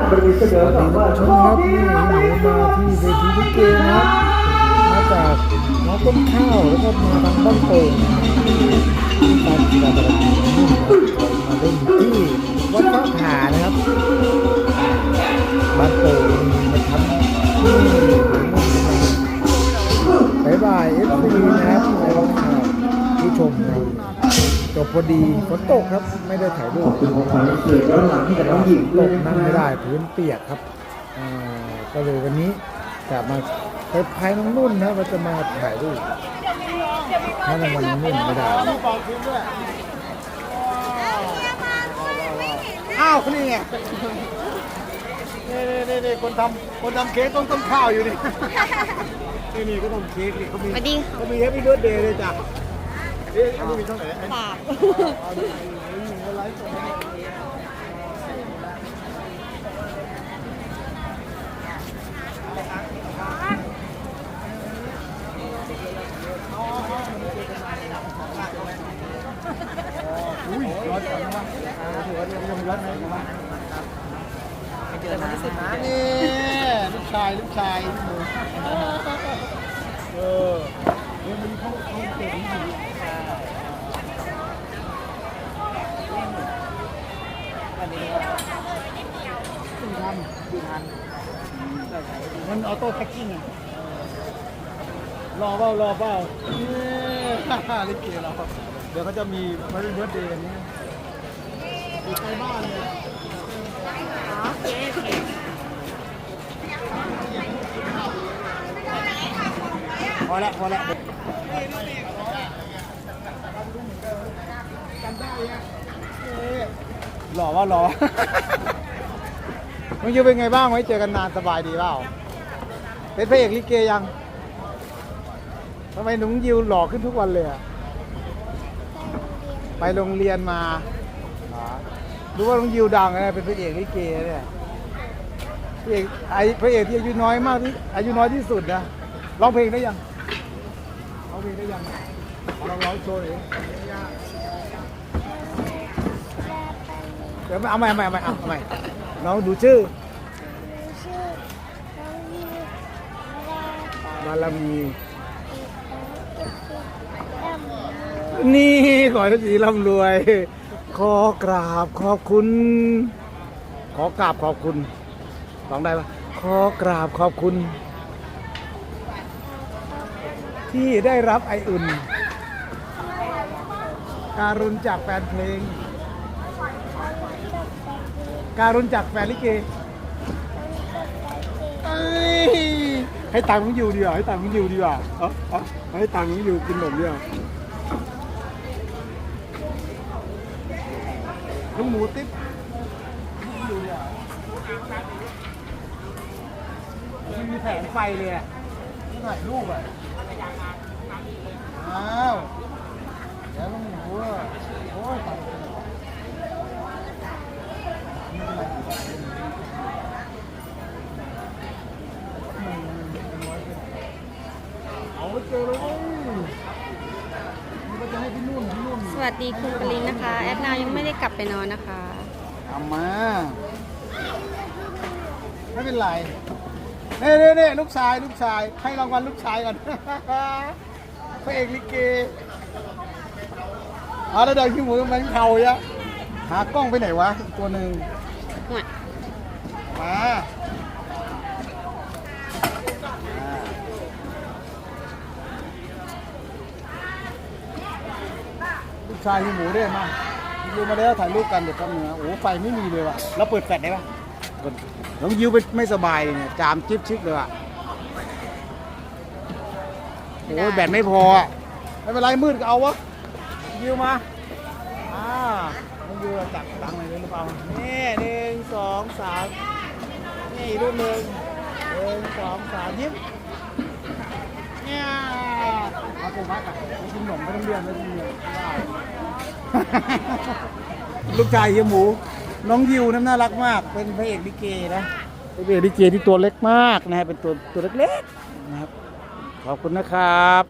สวัสดีบาท่านผู้ชมครับนี่หนูมาที่เวทีลิเกนะครับมาจากน้องต้นข้าวแล้วก็มาทางบ้านโป่งที่ตามกีฬาตะกีนี่มาเล่นที่วัดพระผานะครับบ้านโป่งมาทำที่บายบายเอฟซีนะครับในรอบข่าวผู้ชมนะครับ จบพอดีฝนตกครับไม่ได้ถ่ายรูปคือของขวัญวันเกิดย้อนหลังให้กับน้องหญิงตกนั่งไม่ได้พื้นเปียกครับอ่าก็เลยวันนี้กลับมาไปพายน้องนุ่นนะว่าจะมาถ่ายรูปถ้าในวันน้องนุ่นไม่ได้อ้าวนี่ไงนี่นี่นี่คนทำคนทำเค้กต้องต้นข้าวอยู่นี่นี่นี่ก็ทำเค้กนี่เขามีสวัสดีเขามีแฮปปี้เบิร์ดเดย์เลยจ้ะ เอ๊ะอันนี้มีเท่าไหร่ไอ้ฝากอุ้ยร้อนจังวะถือว่ายังร้อนไหมมาเจอวันที่สิบนะนี่ลูกชายลูกชายพี่หมูเออเดี๋ยวมันเขาเขาเก่งอยู่ซึ่ง ทำดูทันมันออโต้แพ็คกิ้งอะรอเปล่ารอเปล่าเนี่ยลิเกเราเดี๋ยวเขาจะมีมาเบิร์ดเดย์นี้อยู่ใกล้บ้านเลยโอเคโอเคพอแล้วพอแล้วหล่อว่าหล่อ มึงยูเป็นไงบ้างไว้เจอกันนานสบายดีเปล่า เป็นพระเอกลิเกยังทำไมหนุ่งยิวหล่อขึ้นทุกวันเลยอะไปโรงเรียนมารู้ว่าหน้องยิวดังนะเป็นพระเอกลิเกเนี่ยพระเอกไอพระเอกที่อายุน้อยมากที่อายุน้อยที่สุดนะร้องเพลงได้ยังร้องเพลงได้ยังลองร้องโชว์หน่อยเดี๋ยวเอาใหม่เอาใหม่เอาใหม่เอาใหม่ น้องดูชื่อชื่อน้องยิวบารมีนี่ขอให้สีร่ำรวย ขอกราบขอบคุณ ขอกราบขอบคุณร้องได้ปะขอกราบขอบคุณ ที่ได้รับไออุ่น การุณจากแฟนเพลง การุณจากแฟนลิเกเอ้ยให้ตังค์มึงอยู่ดีกว่าให้ตังค์มึงอยู่ดีกว่าเอ๋อาให้ตังค์มึงอยู่กินขนมดีกว่าลูกหมูติ๊บอยู่ดีกว่าไม่มีแผงไฟเลยนี่ถ่ายรูปอะอ้าวเดี๋ยวลูกหมูอะโอ้ยตาย เอาไปเจอเลยเว้ยนี่ก็จะให้พี่นุ่นพี่นุ่นสวัสดีคุณปรินนะคะ แอดนาวยังไม่ได้กลับไปนอนนะคะทำมา ไม่เป็นไรเน่เน่เน่ลูกชายลูกชาย ให้รางวัลลูกชายก่อนพระเอกลิเกเอาแล้วเดินขี้หมูมันเข่ายะหากล้องไปไหนวะอีกตัวหนึ่งห่วยมา ชายพี่หมูด้วยมาดูมาแล้วถ่ายรูปกันเดี๋ยวแป๊บนึงนะโอ้โหไฟไม่มีเลยว่ะเราเปิดแฟลชได้ปะกดน้องยิวไปไม่สบายเลยเนี่ยจามจิ๊บชิกเลยว่ะโอ้ยแบตไม่พออะไม่เป็นไรมืดก็เอาวะยิวมาอ่าน้องยิวจับตังค์อะไรหรือเปล่านี่หนึ่งสองสามนี่อีกรูปหนึ่งหนึ่งสองสามยิ้มเนี่ย เอาผมมากับกินขนมไม่ต้องเรียนไม่ต้องเรียนลูกชายเฮียหมู น้องยิวน้ำน่ารักมาก เป็นพระเอกลิเกนะเป็นพระเอกลิเกที่ตัวเล็กมากนะฮะเป็นตัวตัวเล็กๆนะครับขอบคุณนะครับ